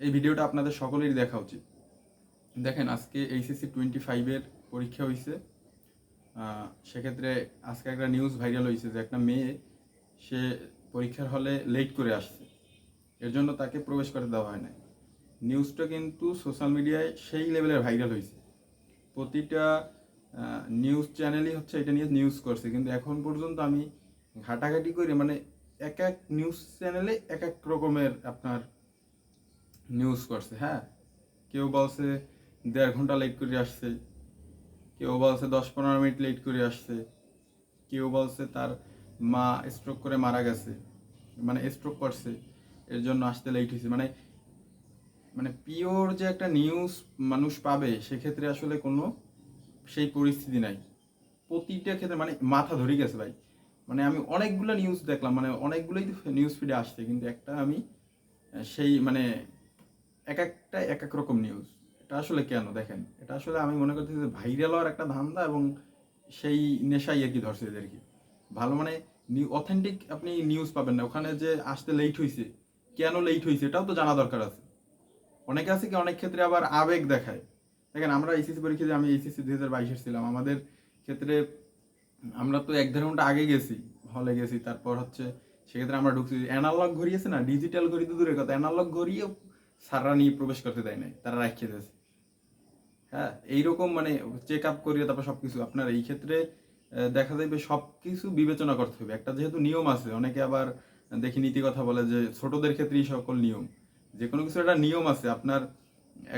এই ভিডিওটা আপনাদের সকলেরই দেখা উচিত। দেখেন, আজকে এইচএসসি টোয়েন্টি ফাইভের পরীক্ষা হয়েছে সেক্ষেত্রে আজকে একটা নিউজ ভাইরাল হয়েছে যে একটা মেয়ে, সে পরীক্ষার হলে লেট করে আসছে। এর জন্য তাকে প্রবেশ করতে দেওয়া হয় না নিউজটা কিন্তু সোশ্যাল মিডিয়ায় সেই লেভেলের ভাইরাল হয়েছে প্রতিটা নিউজ চ্যানেলই হচ্ছে এটা নিয়ে নিউজ করছে। কিন্তু এখন পর্যন্ত আমি ঘাটাঘাটি করে মানে এক এক নিউজ চ্যানেলে এক এক রকমের আপনার নিউজ করছে হ্যাঁ? কেউ বলছে দেড় ঘণ্টা লেট করে আসছে, কেউ বলছে দশ পনেরো মিনিট লেট করে আসছে, কেউ বলছে তার মা স্ট্রোক করে মারা গেছে মানে স্ট্রোক করছে, এর জন্য আসতে লেট হয়েছে। মানে মানে পিওর যে একটা নিউজ মানুষ পাবে, সেক্ষেত্রে আসলে কোনো সেই পরিস্থিতি নাই। প্রতিটা ক্ষেত্রে মানে মাথা ধরে গেছে ভাই। মানে আমি অনেকগুলো নিউজ দেখলাম মানে অনেকগুলোই নিউজ ফিডে আসছে, কিন্তু একটা আমি সেই মানে এক একটা, এক এক রকম নিউজ এটা আসলে কেন? দেখেন, এটা আসলে আমি মনে করতেছি যে ভাইরাল হওয়ার একটা ধান্দা এবং সেই নেশাই আর কি ধরছে এদেরকে। ভালো মানে অথেন্টিক আপনি নিউজ পাবেন না। ওখানে যে আসতে লেট হয়েছে কেন লেট হয়েছে এটাও তো জানা দরকার আছে। অনেকে আছে কি, অনেক ক্ষেত্রে আবার আবেগ দেখায়। দেখেন, আমরা এইচএসসি পরীক্ষাতে আমি এইচএসসি দুই হাজার বাইশের ছিলাম। আমাদের ক্ষেত্রে আমরা তো এক দেড় ঘণ্টা আগে গেছি হলে গেছি। তারপর হচ্ছে, সেক্ষেত্রে আমরা ঢুকছি। অ্যানালগ ঘড়ি আছে না? ডিজিটাল ঘড়ি তো দূরের কথা। অ্যানালগ ঘড়িও সাররা নিয়ে প্রবেশ করতে দেয় নাই, তারা রাখিয়ে দিয়েছে। হ্যাঁ এইরকম মানে চেক আপ করিয়ে তারপর সবকিছু। আপনার এই ক্ষেত্রে দেখা যাবে সবকিছু বিবেচনা করতে হবে। একটা যেহেতু নিয়ম আছে, অনেকে আবার দেখি নীতি কথা বলে যে ছোটদের ক্ষেত্রেই সকল নিয়ম। যে কোনো কিছু একটা নিয়ম আছে, আপনার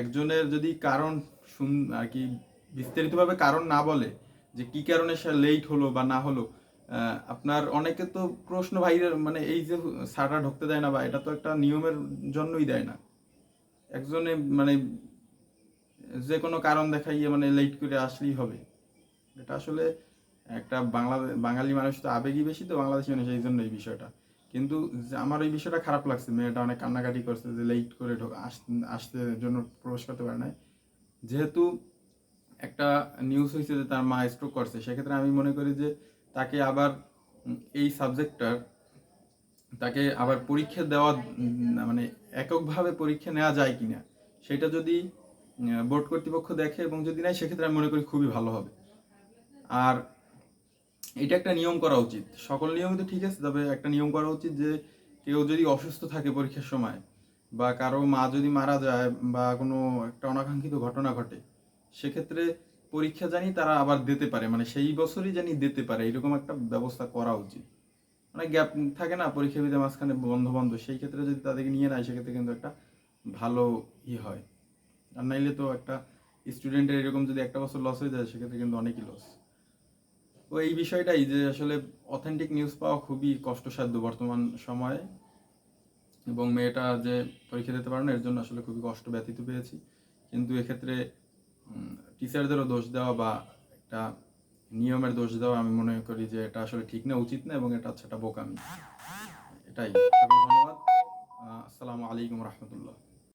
একজনের যদি কারণ শুন, আর কি বিস্তারিতভাবে কারণ না বলে যে কি কারণে সে লেট হলো বা না হলো আপনার অনেকে তো প্রশ্ন ভাইয়ের মানে এই যে সারটা ঢুকতে দেয় না বা এটা তো একটা নিয়মের জন্যই দেয় না। একজনে মানে যে কোনো কারণ দেখাইয়ে মানে লেট করে আসলেই হবে। এটা আসলে একটা বাংলা, বাঙালি মানুষ তো আবেগী বেশি তো বাংলাদেশি মানুষ এই জন্য এই বিষয়টা। কিন্তু আমার এই বিষয়টা খারাপ লাগছে, মেয়েটা অনেক কান্নাকাটি করছে যে লেট করে ঢোক আসতে জন্য প্রবেশ করতে পারে নাই। যেহেতু একটা নিউজ হয়েছে যে তার মা স্ট্রোক করছে, সেক্ষেত্রে আমি মনে করি যে তাকে আবার এই সাবজেক্টটার তাকে আবার পরীক্ষা দেওয়া মানে এককভাবে পরীক্ষা নেওয়া যায় কিনা, সেটা যদি বোর্ড কর্তৃপক্ষ দেখে এবং যদি নেয়, সেক্ষেত্রে আমি মনে করি খুবই ভালো হবে। আর এটা একটা নিয়ম করা উচিত। সকল নিয়মই তো ঠিক আছে, তবে একটা নিয়ম করা উচিত যে, কেউ যদি অসুস্থ থাকে পরীক্ষার সময় বা কারও মা যদি মারা যায় বা কোনো একটা অনাকাঙ্ক্ষিত ঘটনা ঘটে, সেক্ষেত্রে পরীক্ষা জানি তারা আবার দিতে পারে মানে সেই বছরই জানি দিতে পারে, এরকম একটা ব্যবস্থা করা উচিত। মানে গ্যাপ থাকে না পরীক্ষা বিধে মাঝখানে বন্ধ বন্ধ সেই ক্ষেত্রে যদি তাদেরকে নিয়ে নেয়, সেক্ষেত্রে কিন্তু একটা ভালো ই হয়। আর নাইলে তো একটা স্টুডেন্টের এরকম যদি একটা বছর লস হয়ে যায়, সেক্ষেত্রে কিন্তু অনেকই লস তো এই বিষয়টাই যে আসলে অথেন্টিক নিউজ পাওয়া খুবই কষ্টসাধ্য বর্তমান সময়ে। এবং মেয়েটা যে পরীক্ষা দিতে পারে না, এর জন্য আসলে খুবই কষ্ট ব্যথিত পেয়েছি। কিন্তু এক্ষেত্রে টিচারদেরও দোষ দেওয়া বা একটা নিয়মের দোষ দেওয়া আমি মনে করি যে এটা আসলে ঠিক না, উচিত না, এবং এটা হচ্ছে একটা বোকামি। এটাই। ধন্যবাদ। আসসালামু আলাইকুম রহমতুল্লাহ।